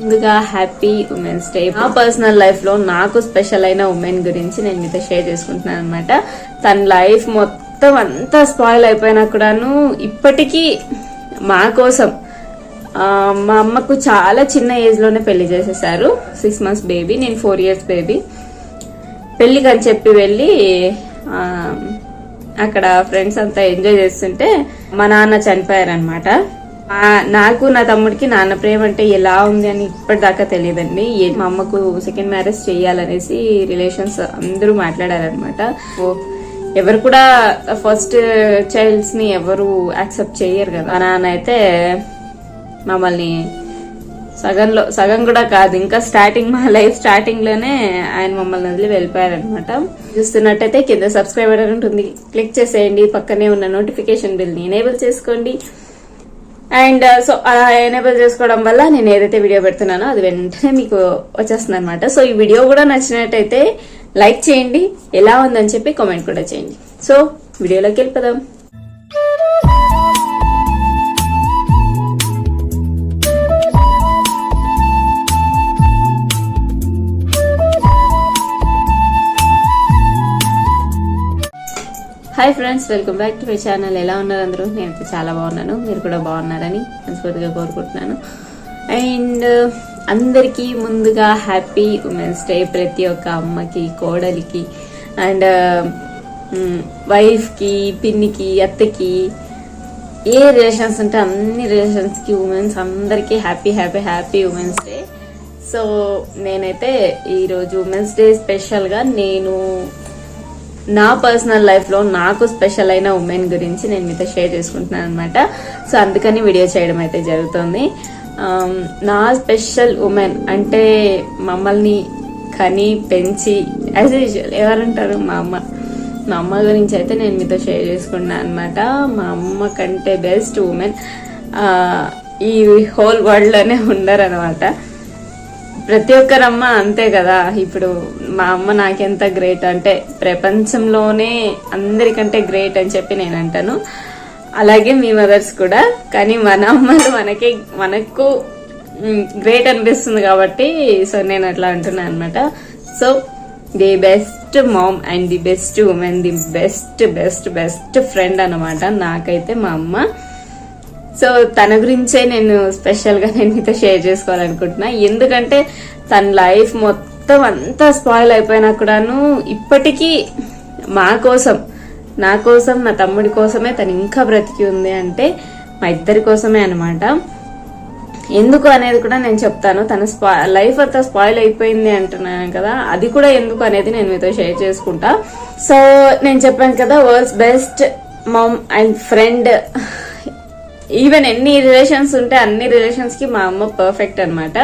ముందుగా happy women's day నా personal లైఫ్లో నాకు స్పెషల్ అయిన ఉమెన్ గురించి నేను మీతో షేర్ చేసుకుంటున్నాను అనమాట తన లైఫ్ మొత్తం అంతా స్పాయిల్ అయిపోయినా కూడాను ఇప్పటికీ మా కోసం మా అమ్మకు చాలా చిన్న ఏజ్లోనే పెళ్ళి చేసేసారు. సిక్స్ మంత్స్ బేబీ నేను ఫోర్ ఇయర్స్ బేబీ పెళ్ళికి అని చెప్పి వెళ్ళి అక్కడ ఫ్రెండ్స్ అంతా ఎంజాయ్ చేస్తుంటే మా నాన్న చనిపోయారనమాట నాకు నా తమ్ముడికి నాన్న ప్రేమ అంటే ఎలా ఉంది అని ఇప్పటిదాకా తెలియదండి. మా అమ్మకు సెకండ్ మ్యారేజ్ చేయాలనేసి రిలేషన్స్ అందరూ మాట్లాడారనమాట ఎవరు కూడా ఫస్ట్ చైల్డ్స్ని ఎవరు యాక్సెప్ట్ చేయరు కదా. నాన్న అయితే మమ్మల్ని సగంలో సగం కూడా కాదు ఇంకా స్టార్టింగ్ మా లైఫ్ స్టార్టింగ్లోనే ఆయన మమ్మల్ని వదిలి వెళ్ళిపోయారనమాట చూస్తున్నట్టయితే కింద సబ్స్క్రైబ్ ఉంటుంది. క్లిక్ చేసేయండి. పక్కనే ఉన్న నోటిఫికేషన్ బిల్ని ఎనేబుల్ చేసుకోండి. అండ్ సో అలా ఎనేబుల్ చేసుకోవడం వల్ల నేను ఏదైతే వీడియో పెడుతున్నానో అది వెంటనే మీకు వచ్చేస్తుంది అనమాట సో ఈ వీడియో కూడా నచ్చినట్టయితే లైక్ చేయండి. ఎలా ఉందని చెప్పి కామెంట్ కూడా చేయండి. సో వీడియోలోకి వెళ్ళిపోదాం. Hi friends welcome back to my channel ఎలా ఉన్నారు అందరూ? నేనైతే చాలా బాగున్నాను. మీరు కూడా బాగున్నారని మనస్ఫూర్తిగా కోరుకుంటున్నాను. అండ్ అందరికీ ముందుగా హ్యాపీ ఉమెన్స్ డే ప్రతి ఒక్క అమ్మకి కోడలికి అండ్ వైఫ్కి పిన్నికి అత్తకి ఏ రిలేషన్స్ ఉంటే అన్ని రిలేషన్స్కి ఉమెన్స్ అందరికీ happy happy happy women's day so నేనైతే ఈరోజు ఉమెన్స్ డే స్పెషల్గా నేను నా పర్సనల్ లైఫ్లో నాకు స్పెషల్ అయిన ఉమెన్ గురించి నేను మీతో షేర్ చేసుకుంటున్నాను అనమాట సో అందుకని వీడియో చేయడం అయితే జరుగుతుంది. నా స్పెషల్ ఉమెన్ అంటే మమ్మల్ని కని పెంచి యాజ్ యూజువల్ ఎవరంటారు? మా అమ్మ. మా అమ్మ గురించి అయితే నేను మీతో షేర్ చేసుకున్నాను అనమాట మా అమ్మ కంటే బెస్ట్ ఉమెన్ ఈ హోల్ వరల్డ్లోనే ఉండరు అనమాట ప్రతి ఒక్కరమ్మ అంతే కదా. ఇప్పుడు మా అమ్మ నాకెంత గ్రేట్ అంటే ప్రపంచంలోనే అందరికంటే గ్రేట్ అని చెప్పి నేను అంటాను అలాగే మీ మదర్స్ కూడా. కానీ మన అమ్మలు మనకి మనకు గ్రేట్ అనిపిస్తుంది కాబట్టి సో నేను అట్లా అంటున్నాను అనమాట so the best mom and the best women the best best best friend అనమాట నాకైతే మా అమ్మ. సో తన గురించే నేను స్పెషల్గా నేను మీతో షేర్ చేసుకోవాలనుకుంటున్నా. ఎందుకంటే తన లైఫ్ మొత్తం అంతా స్పాయిల్ అయిపోయినా కూడాను ఇప్పటికీ మా కోసం నా కోసం నా తమ్ముడి కోసమే తను ఇంకా బ్రతికి ఉంది అంటే మా ఇద్దరి కోసమే అనమాట ఎందుకు అనేది కూడా నేను చెప్తాను. తన స్పా లైఫ్ అంతా స్పాయిల్ అయిపోయింది అంటున్నాను కదా అది కూడా ఎందుకు అనేది నేను మీతో షేర్ చేసుకుంటా. సో నేను చెప్పాను కదా world's best mom and friend even ఎన్ని రిలేషన్స్ ఉంటే అన్ని రిలేషన్స్కి మా అమ్మ పర్ఫెక్ట్ అనమాట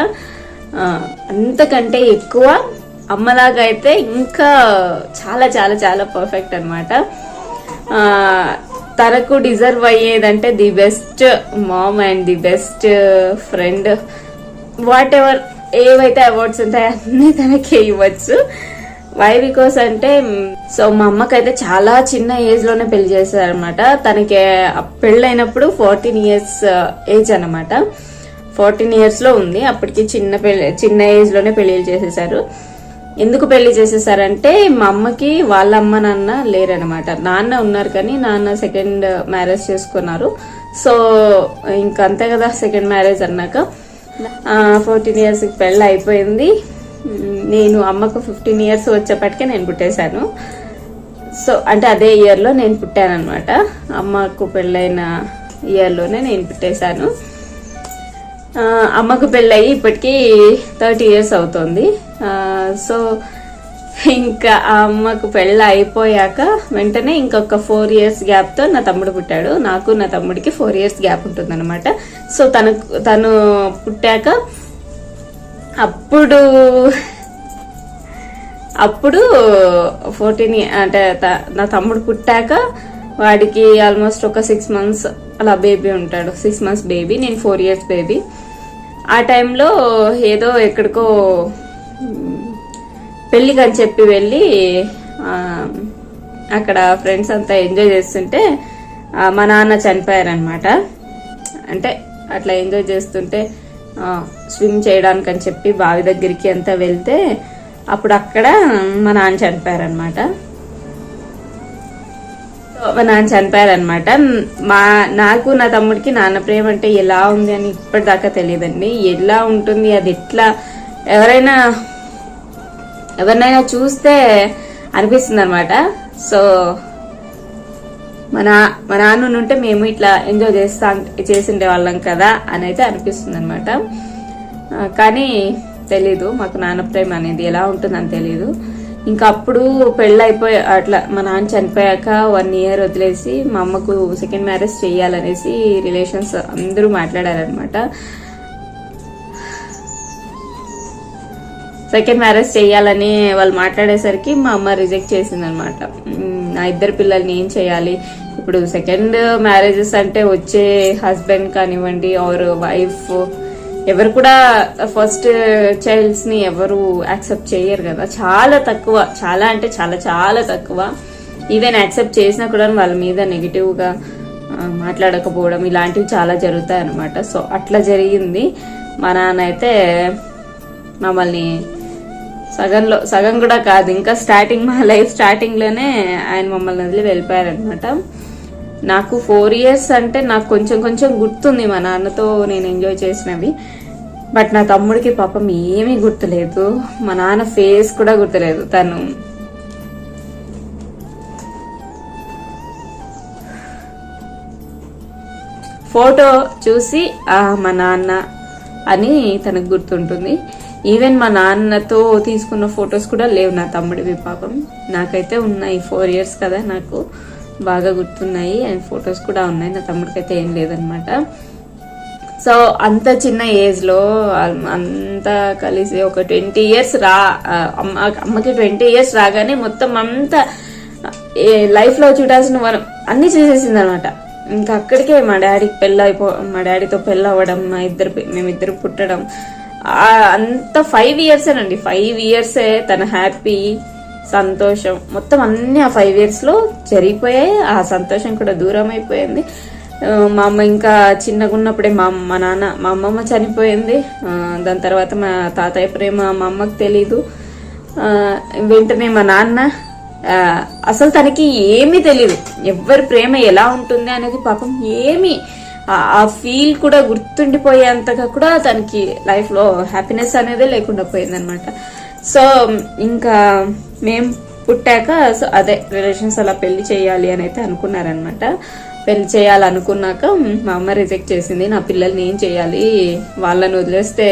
అంతకంటే ఎక్కువ అమ్మలాగా అయితే ఇంకా చాలా చాలా చాలా పర్ఫెక్ట్ అనమాట తనకు deserve అయ్యేదంటే the best mom and the best friend whatever ఏవైతే అవార్డ్స్ ఉంటాయో అన్నీ తనకే ఇవ్వచ్చు. వై బికాస్ అంటే సో మా అమ్మకైతే చాలా చిన్న ఏజ్లోనే పెళ్ళి చేశారనమాట తనకి పెళ్ళైనప్పుడు ఫోర్టీన్ ఇయర్స్ ఏజ్ అనమాట ఫోర్టీన్ ఇయర్స్లో ఉంది. అప్పటికి చిన్న పెళ్ళి చిన్న ఏజ్లోనే పెళ్ళి చేసేసారు. ఎందుకు పెళ్ళి చేసేసారంటే మా అమ్మకి వాళ్ళ అమ్మ నాన్న లేరనమాట నాన్న ఉన్నారు కానీ నాన్న సెకండ్ మ్యారేజ్ చేసుకున్నారు. సో ఇంక అంతే కదా సెకండ్ మ్యారేజ్ అన్నాక. ఫోర్టీన్ ఇయర్స్ పెళ్ళి అయిపోయింది. నేను అమ్మకు ఫిఫ్టీన్ ఇయర్స్ వచ్చేప్పటికే నేను పుట్టేశాను. సో అంటే అదే ఇయర్లో నేను పుట్టాను అనమాట అమ్మకు పెళ్ళైన ఇయర్లోనే నేను పుట్టేశాను. అమ్మకు పెళ్ళయి ఇప్పటికీ థర్టీ ఇయర్స్ అవుతుంది. సో ఇంకా ఆ అమ్మకు పెళ్ళి అయిపోయాక వెంటనే ఇంకొక ఫోర్ ఇయర్స్ గ్యాప్తో నా తమ్ముడు పుట్టాడు. నాకు నా తమ్ముడికి ఫోర్ ఇయర్స్ గ్యాప్ ఉంటుందన్నమాట. సో తనకు తను పుట్టాక అప్పుడు అప్పుడు ఫోర్టీన్ అంటే నా తమ్ముడు పుట్టాక వాడికి ఆల్మోస్ట్ ఒక సిక్స్ మంత్స్ అలా బేబీ ఉంటాడు. సిక్స్ మంత్స్ బేబీ నేను ఫోర్ ఇయర్స్ బేబీ ఆ టైంలో ఏదో ఎక్కడికో పెళ్ళికి అని చెప్పి వెళ్ళి అక్కడ ఫ్రెండ్స్ అంతా ఎంజాయ్ చేస్తుంటే మా నాన్న చనిపోయారనమాట అంటే అట్లా ఎంజాయ్ చేస్తుంటే స్విమ్ చేయడానికి అని చెప్పి బావి దగ్గరికి అంతా వెళ్తే అప్పుడు అక్కడ మా నాన్న చనిపోయారనమాట మా నాన్న చనిపోయారనమాట మా నాకు నా తమ్ముడికి నాన్న ప్రేమ అంటే ఎలా ఉంది అని ఇప్పటిదాకా తెలియదండి. ఎలా ఉంటుంది అది ఎట్లా ఎవరైనా ఎవరినైనా చూస్తే అనిపిస్తుంది అనమాట సో మన మా నాన్న ఉంటే మేము ఇట్లా ఎంజాయ్ చేస్తా చేసిండే వాళ్ళం కదా అని అయితే అనిపిస్తుంది అనమాట కానీ తెలీదు మాకు నాన్న ప్రేమ అనేది ఎలా ఉంటుందని తెలీదు. ఇంకా అప్పుడు పెళ్ళైపోయి అట్లా మా నాన్న చనిపోయాక వన్ ఇయర్ వదిలేసి మా అమ్మకు సెకండ్ మ్యారేజ్ చేయాలనేసి రిలేషన్స్ అందరూ మాట్లాడారనమాట సెకండ్ మ్యారేజ్ చేయాలని వాళ్ళు మాట్లాడేసరికి మా అమ్మ రిజెక్ట్ చేసిందనమాట. నా ఇద్దరు పిల్లల్ని ఏం చేయాలి? ఇప్పుడు సెకండ్ మ్యారేజెస్ అంటే వచ్చే హస్బెండ్ కానివ్వండి ఆర్ వైఫ్ ఎవరు కూడా ఫస్ట్ చైల్డ్స్ని ఎవరు యాక్సెప్ట్ చేయరు కదా. చాలా తక్కువ చాలా అంటే చాలా చాలా తక్కువ. ఈవెన్ యాక్సెప్ట్ చేసినా కూడా వాళ్ళ మీద నెగిటివ్గా మాట్లాడకపోవడం ఇలాంటివి చాలా జరుగుతాయి అనమాట సో అట్లా జరిగింది. మా నాన్న అయితే మమ్మల్ని సగంలో సగం కూడా కాదు. ఇంకా స్టార్టింగ్ మా లైఫ్ స్టార్టింగ్లోనే ఆయన మమ్మల్ని వదిలి వెళ్ళిపోయారనమాట నాకు ఫోర్ ఇయర్స్ అంటే నాకు కొంచెం కొంచెం గుర్తుంది మా నాన్నతో నేను ఎంజాయ్ చేసినవి. బట్ నా తమ్ముడికి పాపం ఏమీ గుర్తులేదు. మా నాన్న ఫేస్ కూడా గుర్తులేదు తను. ఫోటో చూసి మా నాన్న అని తనకు గుర్తుంటుంది. ఈవెన్ మా నాన్నతో తీసుకున్న ఫొటోస్ కూడా లేవు నా తమ్ముడివి పాపం నాకైతే ఉన్నాయి ఫోర్ ఇయర్స్ కదా నాకు. బాగా గుర్తున్నాయి అండ్ ఫొటోస్ కూడా ఉన్నాయి. నా తమ్ముడికి అయితే ఏం లేదనమాట సో అంత చిన్న ఏజ్లో అంతా కలిసి ఒక ట్వంటీ ఇయర్స్ రా అమ్మ అమ్మకి ట్వంటీ ఇయర్స్ రాగానే మొత్తం అంతా ఏ చూడాల్సిన వరం అన్ని చేసేసింది అనమాట ఇంకా అక్కడికే మా డాడీకి పెళ్ళి అయిపో మా డాడీతో పెళ్ళి అవ్వడం మా ఇద్దరు మేమిద్దరు పుట్టడం అంత ఫైవ్ ఇయర్సేనండి ఫైవ్ ఇయర్సే తన హ్యాపీ సంతోషం. మొత్తం అన్ని ఆ ఫైవ్ ఇయర్స్లో జరిగిపోయాయి. ఆ సంతోషం కూడా దూరం అయిపోయింది. మా అమ్మ ఇంకా చిన్నగా ఉన్నప్పుడే మా మా నాన్న మా అమ్మమ్మ చనిపోయింది. దాని తర్వాత మా తాతయ్య ప్రేమ మా అమ్మకు తెలీదు. వెంటనే మా నాన్న అసలు తనకి ఏమీ తెలియదు ఎవరి ప్రేమ ఎలా ఉంటుంది అనేది పాపం ఏమీ ఆ- ఫీల్ కూడా గుర్తుండిపోయేంతగా కూడా తనకి లైఫ్లో హ్యాపీనెస్ అనేది లేకుండా పోయిందనమాట సో ఇంకా మేము పుట్టాక సో అదే రిలేషన్స్ అలా పెళ్ళి చేయాలి అని అయితే అనుకున్నారనమాట పెళ్ళి చేయాలనుకున్నాక మా అమ్మ రిజెక్ట్ చేసింది. నా పిల్లల్ని ఏం చేయాలి? వాళ్ళని వదిలేస్తే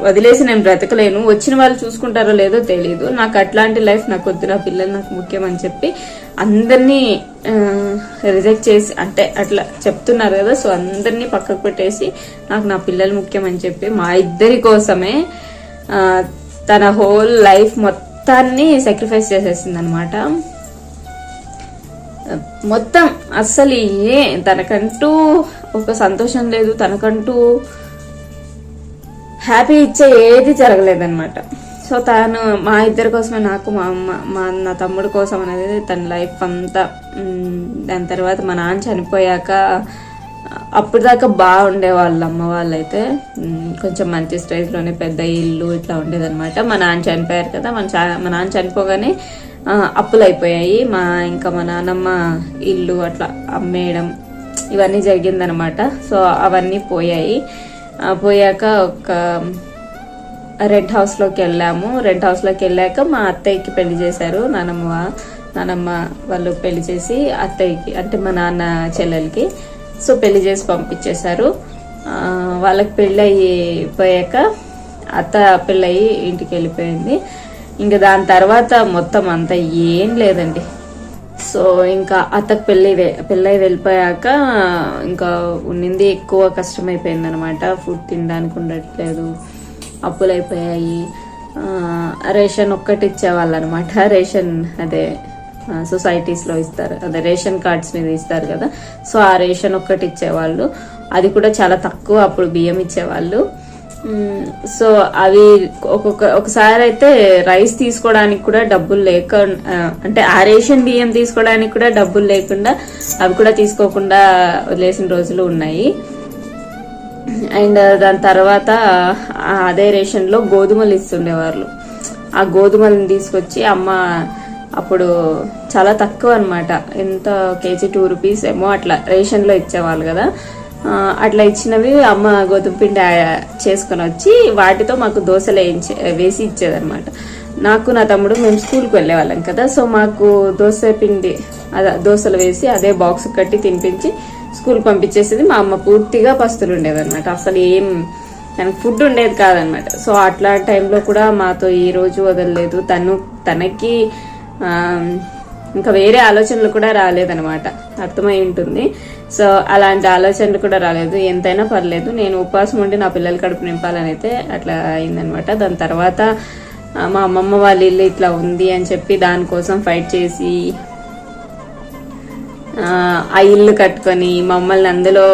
వదిలేసి నేను బ్రతకలేను. వచ్చిన వాళ్ళు చూసుకుంటారో లేదో తెలియదు నాకు అట్లాంటి లైఫ్ నాకు వద్దు. నా పిల్లలు నాకు ముఖ్యం అని చెప్పి అందరినీ రిజెక్ట్ చేసి అంటే అట్లా చెప్తున్నారు కదా సో అందరినీ పక్కకు పెట్టేసి నాకు నా పిల్లలు ముఖ్యం అని చెప్పి మా ఇద్దరి కోసమే తన హోల్ లైఫ్ మొత్తాన్ని సాక్రిఫైస్ చేసేసింది అనమాట మొత్తం అస్సలు ఏ తనకంటూ ఒక సంతోషం లేదు తనకంటూ హ్యాపీ ఇచ్చే ఏది జరగలేదన్నమాట సో తను మా ఇద్దరి కోసమే నాకు మా అమ్మ మా నా తమ్ముడు కోసం అనేది తన లైఫ్ అంతా దాని తర్వాత మా నాన్న చనిపోయాక అప్పుడు దాకా బాగుండే వాళ్ళు అమ్మ వాళ్ళైతే కొంచెం మంచి స్టేజ్లోనే పెద్ద ఇల్లు ఇట్లా ఉండేదన్నమాట. మా నాన్న చనిపోయారు కదా మన చా- మా నాన్న చనిపోగానే అప్పులు అయిపోయాయి మా ఇంకా మా నాన్నమ్మ ఇల్లు అట్లా అమ్మేయడం ఇవన్నీ జరిగిందనమాట సో అవన్నీ పోయాయి. పోయాక ఒక రెడ్ హౌస్లోకి వెళ్ళాము. రెడ్ హౌస్లోకి వెళ్ళాక మా అత్తయ్యకి పెళ్ళి చేశారు. నానమ్మ నానమ్మ వాళ్ళు పెళ్ళి చేసి అత్తయ్యకి అంటే మా నాన్న చెల్లెలకి. సో పెళ్ళి చేసి పంపించేశారు. వాళ్ళకి పెళ్ళి అయిపోయాక అత్త పెళ్ళయి ఇంటికి వెళ్ళిపోయింది. ఇంకా దాని తర్వాత మొత్తం అంతా ఏం లేదండి. సో ఇంకా అత్తకు పెళ్ళి పెళ్ళై వెళ్ళిపోయాక ఇంకా ఉన్నింది ఎక్కువ కష్టమైపోయింది అనమాట ఫుడ్ తినడానికి ఉండట్లేదు. అప్పులు అయిపోయాయి రేషన్ ఒక్కటి ఇచ్చేవాళ్ళు అనమాట రేషన్ అదే సొసైటీస్లో ఇస్తారు. అదే రేషన్ కార్డ్స్ మీద ఇస్తారు కదా. సో ఆ రేషన్ ఒక్కటి ఇచ్చేవాళ్ళు అది కూడా చాలా తక్కువ అప్పుడు బియ్యం ఇచ్చేవాళ్ళు. సో అవి ఒక్కొక్క ఒకసారి అయితే రైస్ తీసుకోవడానికి కూడా డబ్బులు లేక అంటే ఆ రేషన్ బియ్యం తీసుకోవడానికి కూడా డబ్బులు లేకుండా అవి కూడా తీసుకోకుండా వదిలేసిన రోజులు ఉన్నాయి. అండ్ దాని తర్వాత అదే రేషన్లో గోధుమలు ఇస్తుండేవాళ్ళు. ఆ గోధుమలను తీసుకొచ్చి అమ్మ అప్పుడు చాలా తక్కువ అనమాట ఎంత కేజీ? టూ రూపీస్ ఏమో అట్లా రేషన్లో ఇచ్చేవాళ్ళు కదా. అట్లా ఇచ్చినవి అమ్మ గోధుమ పిండి చేసుకొని వచ్చి వాటితో మాకు దోశలు వేయించే వేసి ఇచ్చేదనమాట నాకు నా తమ్ముడు మేము స్కూల్కి వెళ్ళేవాళ్ళం కదా సో మాకు దోశ పిండి అదే దోశలు వేసి అదే బాక్స్ కట్టి తినిపించి స్కూల్ పంపించేసేది. మా అమ్మ పూర్తిగా పస్తులు ఉండేదన్నమాట. అసలు ఏం తనకు ఫుడ్ ఉండేది కాదనమాట సో అట్లా టైంలో కూడా మాతో ఈ రోజు వదలలేదు. తను తనకి ఇంకా వేరే ఆలోచనలు కూడా రాలేదనమాట అర్థమై ఉంటుంది. సో అలాంటి ఆలోచనలు కూడా రాలేదు. ఎంతైనా పర్లేదు. నేను ఉపవాసం ఉండి నా పిల్లల కడుపు నింపాలని అయితే అట్లా అయిందనమాట దాని తర్వాత మా అమ్మమ్మ వాళ్ళ ఇల్లు ఇట్లా ఉంది అని చెప్పి దానికోసం ఫైట్ చేసి ఆ, ఇల్లు కట్టుకొని మమ్మల్ని అందులో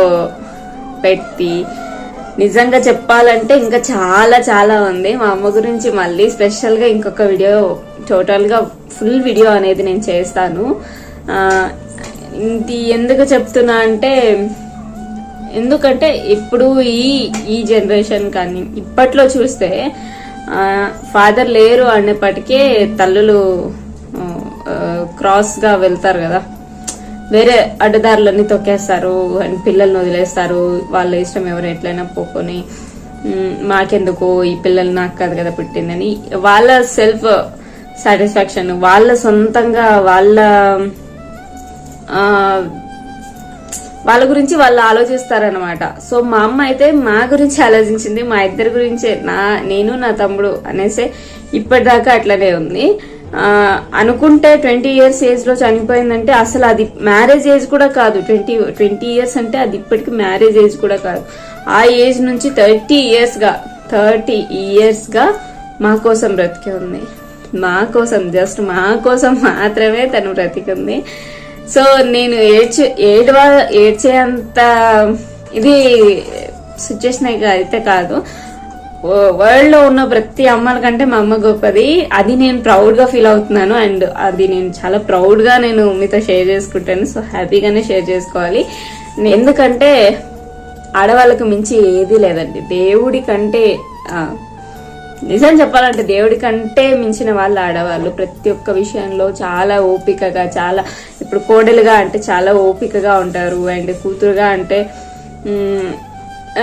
పెట్టి నిజంగా చెప్పాలంటే ఇంకా చాలా చాలా ఉంది. మా అమ్మ గురించి మళ్ళీ స్పెషల్గా ఇంకొక వీడియో టోటల్గా ఫుల్ వీడియో అనేది నేను చేస్తాను. ఇది ఎందుకు చెప్తున్నా అంటే ఎందుకంటే ఇప్పుడు ఈ ఈ జనరేషన్ కానీ ఇప్పట్లో చూస్తే ఫాదర్ లేరు అనేప్పటికే తల్లులు క్రాస్గా వెళ్తారు కదా. వేరే అడ్డదారులన్నీ తొక్కేస్తారు అండ్ పిల్లల్ని వదిలేస్తారు. వాళ్ళ ఇష్టం ఎవరు ఎట్లయినా పోకొని మాకెందుకు? ఈ పిల్లలు నాకు కాదు కదా పుట్టిందని. వాళ్ళ సెల్ఫ్ సాటిస్ఫాక్షన్ వాళ్ళ సొంతంగా వాళ్ళ వాళ్ళ గురించి వాళ్ళు ఆలోచిస్తారనమాట సో మా అమ్మ అయితే మా గురించి ఆలోచించింది మా ఇద్దరి గురించే నా నేను నా తమ్ముడు అనేసి ఇప్పటిదాకా అట్లనే ఉంది. అనుకుంటే ట్వంటీ ఇయర్స్ ఏజ్లో చనిపోయిందంటే అసలు అది మ్యారేజ్ ఏజ్ కూడా కాదు. ట్వంటీ ట్వంటీ ఇయర్స్ అంటే అది ఇప్పటికి మ్యారేజ్ ఏజ్ కూడా కాదు. ఆ ఏజ్ నుంచి థర్టీ ఇయర్స్గా థర్టీ ఇయర్స్గా మా కోసం బ్రతికి ఉంది. మా కోసం జస్ట్ మా కోసం మాత్రమే తను బ్రతికుంది. సో నేను ఏడ్చే ఏడ్వా ఏడ్చేంత ఇది సిచ్యువేషన్ అయితే కాదు. వరల్డ్లో ఉన్న ప్రతి అమ్మల కంటే మా అమ్మ గొప్పది. అది నేను ప్రౌడ్గా ఫీల్ అవుతున్నాను అండ్ అది నేను చాలా ప్రౌడ్గా నేను మీతో షేర్ చేసుకుంటాను. సో హ్యాపీగానే షేర్ చేసుకోవాలి. ఎందుకంటే ఆడవాళ్ళకు మించి ఏది లేదండి. దేవుడి కంటే నిజం చెప్పాలంటే దేవుడి కంటే మించిన వాళ్ళు ఆడవాళ్ళు. ప్రతి ఒక్క విషయంలో చాలా ఓపికగా చాలా ఇప్పుడు కోడలుగా అంటే చాలా ఓపికగా ఉంటారు. అండ్ కూతురుగా అంటే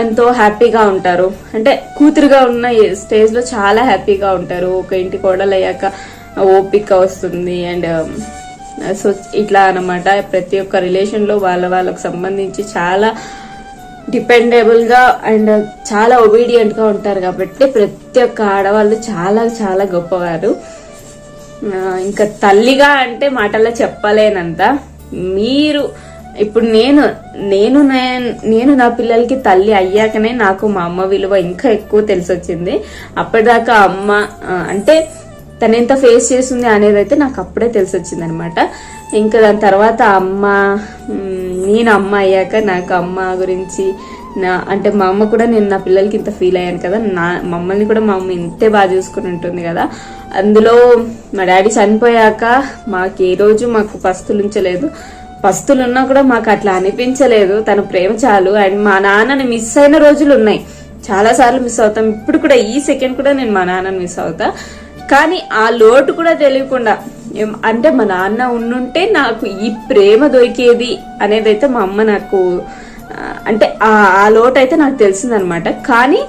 ఎంతో హ్యాపీగా ఉంటారు. అంటే కూతురుగా ఉన్న స్టేజ్లో చాలా హ్యాపీగా ఉంటారు. ఒక ఇంటి కోడలయ్యాక ఓపిక వస్తుంది అండ్ um, సో ఇట్లా అన్నమాట. ప్రతి ఒక్క రిలేషన్లో వాళ్ళ వాళ్ళకు సంబంధించి చాలా డిపెండబుల్గా అండ్ చాలా ఒబీడియంట్గా ఉంటారు కాబట్టి ప్రతి ఒక్క ఆడవాళ్ళు చాలా చాలా గొప్పవారు. ఇంకా తల్లిగా అంటే మాటల్లో చెప్పలేనంత. మీరు ఇప్పుడు నేను నేను నేను నా పిల్లలకి తల్లి అయ్యాకనే నాకు మా అమ్మ విలువ ఇంకా ఎక్కువ తెలిసొచ్చింది. అప్పటిదాకా అమ్మ అంటే తను ఎంత ఫేస్ చేసింది అనేది అయితే నాకు అప్పుడే తెలిసొచ్చింది అనమాట ఇంకా దాని తర్వాత అమ్మ నేను అమ్మ అయ్యాక నాకు అమ్మ గురించి నా అంటే మా అమ్మ కూడా నేను నా పిల్లలకి ఇంత ఫీల్ అయ్యాను కదా. నా మమ్మల్ని కూడా మా అమ్మ ఇంతే బాగా చూసుకుని ఉంటుంది కదా. అందులో మా డాడీ చనిపోయాక మాకు ఏ రోజు మాకు పస్తులు ఉంచలేదు పస్తులున్నా కూడా మాకు అట్లా అనిపించలేదు. తన ప్రేమ చాలు. అండ్ మా నాన్నని మిస్ అయిన రోజులు ఉన్నాయి. చాలా సార్లు మిస్ అవుతాం. ఇప్పుడు కూడా ఈ సెకండ్ కూడా నేను మా నాన్నని మిస్ అవుతా. కానీ ఆ లోటు కూడా తెలియకుండా అంటే మా నాన్న ఉండుంటే నాకు ఈ ప్రేమ దొరికేది అనేది అయితే మా అమ్మ నాకు అంటే ఆ లోటు అయితే నాకు తెలిసిందనమాట. కానీ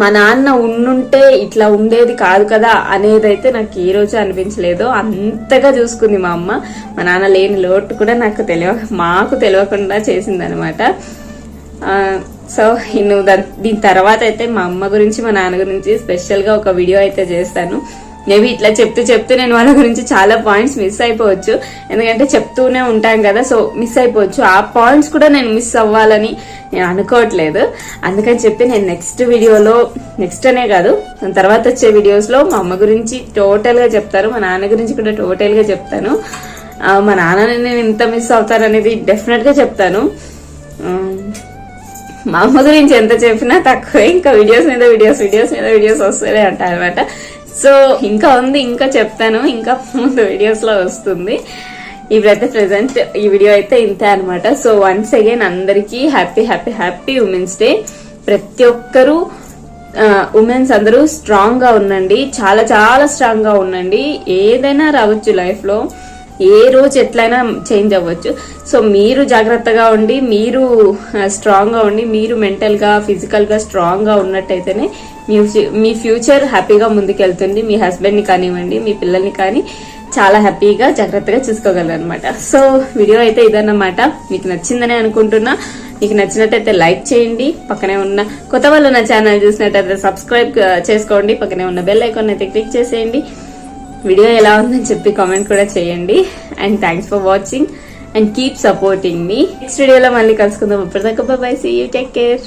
మా నాన్న ఉండుంటే ఇట్లా ఉండేది కాదు కదా అనేది అయితే నాకు ఏ రోజు అనిపించలేదు. అంతగా చూసుకుంది మా అమ్మ. మా నాన్న లేని లోటు కూడా నాకు తెలియ మాకు తెలియకుండా చేసిందనమాట. సో నేను దాని దీని తర్వాత అయితే మా అమ్మ గురించి మా నాన్న గురించి స్పెషల్గా ఒక వీడియో అయితే చేస్తాను. మేబీ ఇట్లా చెప్తూ చెప్తూ నేను వాళ్ళ గురించి చాలా పాయింట్స్ మిస్ అయిపోవచ్చు. ఎందుకంటే చెప్తూనే ఉంటాం కదా సో మిస్ అయిపోవచ్చు. ఆ పాయింట్స్ కూడా నేను మిస్ అవ్వాలని నేను అనుకోవట్లేదు. అందుకని చెప్పి నేను నెక్స్ట్ వీడియోలో నెక్స్ట్ అనే కాదు దాని తర్వాత వచ్చే వీడియోస్లో మా అమ్మ గురించి టోటల్గా చెప్తాను. చెప్తారు మా నాన్న గురించి కూడా టోటల్గా చెప్తాను. మా నాన్నని నేను ఇంత మిస్ అవుతాను అనేది డెఫినెట్గా చెప్తాను. మా అమ్మ గురించి ఎంత చెప్పినా తక్కువే. ఇంకా వీడియోస్ మీద వీడియోస్ వీడియోస్ మీద వీడియోస్ వస్తాయి అంట అనమాట సో ఇంకా ఉంది ఇంకా చెప్తాను. ఇంకా ముందు వీడియోస్లో వస్తుంది ఇప్పుడైతే ప్రజెంట్ ఈ వీడియో అయితే ఇంతే అనమాట సో వన్స్ అగైన్ అందరికీ happy happy happy women's day ప్రతి ఒక్కరూ ఉమెన్స్ అందరూ స్ట్రాంగ్గా ఉండండి. చాలా చాలా స్ట్రాంగ్గా ఉండండి. ఏదైనా రావచ్చు లైఫ్లో ఏ రోజు ఎట్లయినా చేంజ్ అవ్వచ్చు. సో మీరు జాగ్రత్తగా ఉండి మీరు స్ట్రాంగ్గా ఉండి మీరు మెంటల్గా ఫిజికల్గా స్ట్రాంగ్గా ఉన్నట్టయితేనే మీ ఫ్యూ- మీ ఫ్యూచర్ హ్యాపీగా ముందుకెళ్తుంది. మీ హస్బెండ్ని కానివ్వండి మీ పిల్లల్ని కానీ చాలా హ్యాపీగా జాగ్రత్తగా చూసుకోగలరు అనమాట సో వీడియో అయితే ఇదన్నమాట. మీకు నచ్చిందని అనుకుంటున్నా. మీకు నచ్చినట్టయితే లైక్ చేయండి. పక్కనే ఉన్న కొత్త వాళ్ళు నా ఛానల్ చూసినట్టయితే సబ్స్క్రైబ్ చేసుకోండి. పక్కనే ఉన్న బెల్ ఐకాన్ అయితే క్లిక్ చేసేయండి. వీడియో ఎలా ఉందని చెప్పి కామెంట్ కూడా చేయండి. And thanks for watching and keep supporting me next వీడియోలో మళ్ళీ కలుసుకుందాం. ఇప్పటిదాకా bye see you take care